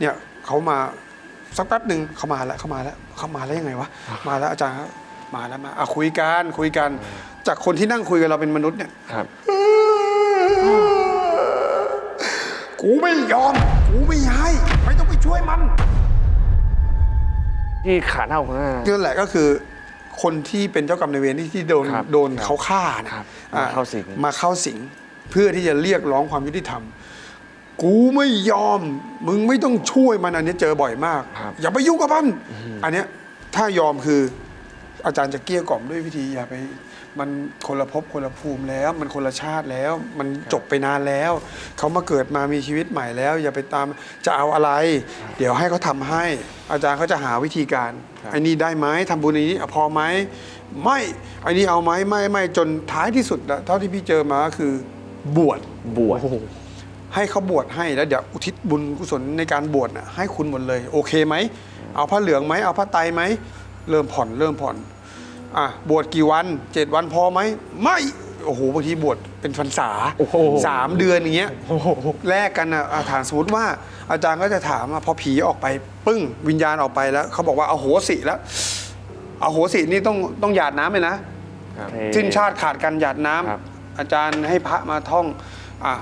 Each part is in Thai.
เนี่ยเขามาสักแป๊บหนึ่งเขามาแล้วเขามาแล้วเขามาแล้วยังไงวะมาแล้วอาจารย์ครับมาแล้วมาอะคุยกันคุยกัน จากคนที่นั่งคุยกับเราเป็นมนุษย์เนี่ยครับกูไม่ยอม กูไม่ให้ไม่ต้องไปช่วยมัน ที่ขาเน่าข้างหน้านั่นแหละก็คือคนที่เป็นเจ้ากรรมนายเวรที่ที่โดนครับโดนครับเขาฆ่านะครับอ่มาเข้าสิงมาเข้าสิงเพื่อที่จะเรียกร้องความยุติธรรม กูไม่ยอม มึงไม่ต้องช่วยมันอันนี้เจอบ่อยมาก ครับ อย่าไปยุ่งกับมันอันเนี้ยถ้ายอมคือ อาจารย์จะเกลี้ยกล่อมด้วยวิธีอย่าไป มันคนละภพคนละภูมิแล้ว มันคนละชาติแล้ว มันจบไปนานแล้ว เขามาเกิดมามีชีวิตใหม่แล้ว อย่าไปตามจะเอาอะไร เดี๋ยวให้เขาทำให้ อาจารย์เขาจะหาวิธีการครับไอ้นี่ได้ไหมทำบุญอันนี้อะพอไหมไม่ไอ้นี่เอาไหมไม่ไม่จนท้ายที่สุดอะเท่าที่พี่เจอมาก็คือบวช บวช ให้เขาบวชให้แล้วเดี๋ยวอุทิศบุญกุศลในการบวชน่ะให้คุณหมดเลย โอเคไหมเอาผ้าเหลืองไหมเอาผ้าไตรไหมเริ่มผ่อนเริ่มผ่อนอะบวชกี่วันเจ็ดวันพอไหมไม่โอ้โหบางทีบวชเป็นพรรษาโอ้โหสามเดือนอย่างเงี้ยแลกกันอะอะถามสมมติว่า อาจารย์ก็จะถามอะพอผีออกไปปึ้งวิญญาณออกไปแล้วเขาบอกว่าเอาโหสิแล้วเอาโหสินี่ต้องต้องหยาดน้ำเลยนะครับสิ้นชาติขาดกันหยาดน้ำครับอาจารย์ให้พระมาท่องอะ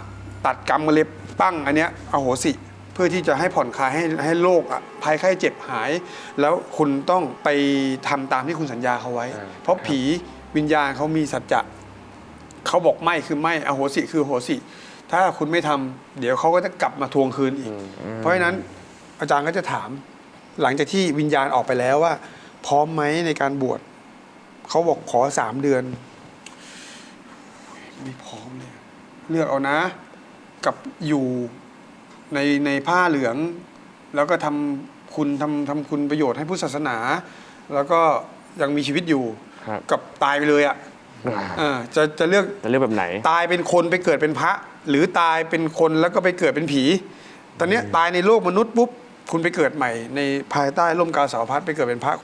ตัดกรรมมาเล็บปั้งอันเนี้ยอโหสิ เพื่อที่จะให้ผ่อนคลายให้ให้โรคอะภัยไข้เจ็บหาย แล้วคุณต้องไปทำตามที่คุณสัญญาเขาไว้อ่าเพราะผีวิญญาณเขามีสัจจะเขาบอกไม่คือไม่อโหสิคืออโหสิ ถ้าคุณไม่ทำเดี๋ยวเขาก็จะกลับมาทวงคืนอีก เพราะฉะนั้นอาจารย์ก็จะถาม หลังจากที่วิญญาณออกไปแล้วว่า พร้อมไหมในการบวชเขาบอกขอสามเดือน ไม่พร้อมเลยเลือกเอานะ กับอยู่ในในผ้าเหลือง แล้วก็ทำคุณทำทำคุณประโยชน์ให้พุทธศาสนา แล้วก็ยังมีชีวิตอยู่ ครับ กับตายไปเลยอะ่ะเออจะจะเลือก จะเลือกแบบไหน ตายเป็นคนไปเกิดเป็นพระ หรือตายเป็นคนแล้วก็ไปเกิดเป็นผี ตอนเนี้ยตายในโลกมนุษย์ปุ๊บคุณไปเกิดใหม่ ในภายใต้ร่มกาสาวพัดไปเกิดเป็นพระ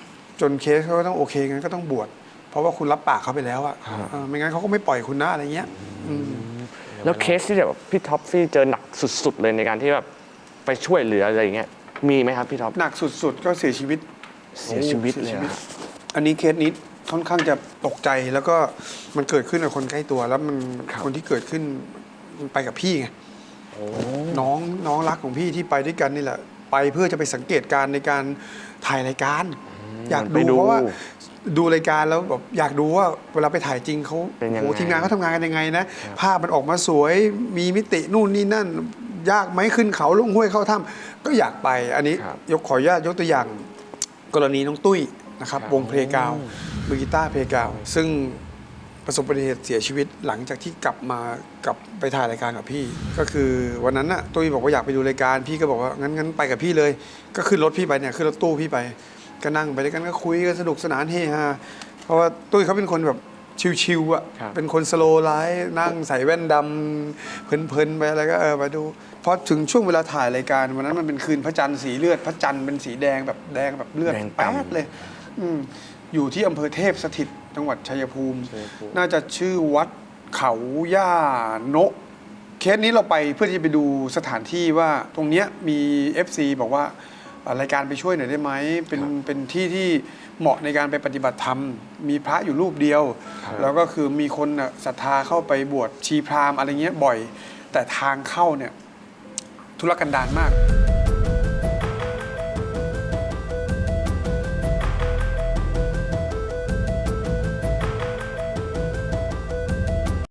จนเคสเขาก็ต้องโอเคงั้นก็ต้องบวชเพราะว่าคุณรับปากเขาไปแล้วอะเออไม่งั้นเขาก็ไม่ปล่อยคุณนะอะไรเงี้ยอืม แล้วเคสที่แบบพี่ท็อปฟี่เจอหนักสุด ๆ เลยในการที่แบบไปช่วยเหลืออะไรอย่างเงี้ยมีไหมครับพี่ท็อปหนักสุดๆ ก็เสียชีวิตเสียชีวิตเลยสีอะอันนี้เคสนี้ค่อนข้างจะตกใจแล้วก็มันเกิดขึ้นกับคนใกล้ตัว แล้วมันคนที่เกิดขึ้นมันไปกับพี่ไงน้องน้องรักของพี่ที่ไปด้วยกันนี่แหละ ไปเพื่อจะไปสังเกตการณ์ในการถ่ายรายการ อยากไปดูดูเพราะว่า ดูรายการแล้วแบบอยากดูว่าเวลาไปถ่ายจริงเขาเป็นยังไง โอ้ทีมงานเขาทำงานกันยังไงนะ ภาพมันออกมาสวยมีมิตินู่นนี่นั่น ยากไหมขึ้นเขาลงห้วยเข้าถ้ำก็อยากไปอันนี้ครับยกขออนุญาตยกตัวอย่าง กรณีน้องตุ้ยนะครับครับวงเพลงกาวมือกีตาร์เพลงกาวซึ่งประสบอุบัติเหตุเสียชีวิตหลังจากที่กลับมากลับไปถ่ายรายการกับพี่ ก็คือวันนั้นน่ะตุ้ยบอกว่าอยากไปดูรายการ พี่ก็บอกว่างั้นงั้นไปกับพี่เลย ก็ขึ้นรถพี่ไปเนี่ยขึ้นรถตู้พี่ไป ก็นั่งไปด้วยกันก็คุยกันสนุกสนานเฮฮาเพราะว่าตุ้ยเขาเป็นคนแบบชิวๆอะครับ เป็นคนสโลว์ไลฟ์นั่งใส่แว่นดำเพลินๆไปอะไรก็เออมาดูพอถึงช่วงเวลาถ่ายรายการวันนั้นมันเป็นคืนพระจันทร์สีเลือด พระจันทร์เป็นสีแดงแบบแดงแบบเลือดแดงแป๊ดกำเลย อืมอยู่ที่อำเภอเทพสถิตจังหวัดชัยภูมิชัยภูมิ น่าจะชื่อวัดเขาย่าโนะเคสนี้เราไปเพื่อที่จะไปดูสถานที่ว่าตรงเนี้ยมี FC บอกว่าเอ่อ รายการไปช่วยหน่อยได้ไหมเป็นเป็นที่ที่เหมาะในการไปปฏิบัติธรรม มีพระอยู่รูปเดียวครับแล้วก็คือมีคนน่ะศรัทธาเข้าไปบวชชีพราหมณ์อะไรเงี้ยบ่อย แต่ทางเข้าเนี่ยธุรกันดารมาก